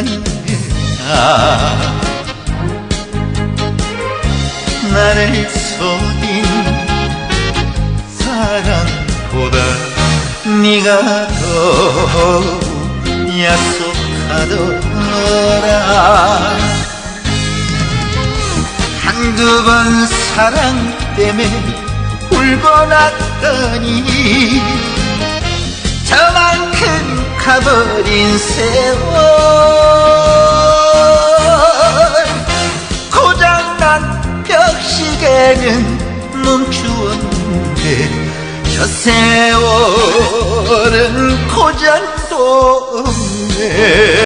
아니라 나를 속인 사랑보다 네가 더 약속하더라. 한두 번 사랑 때문에 울고 났더니 가버린 세월. 고장난 벽시계는 멈추었는데 저 세월은 없네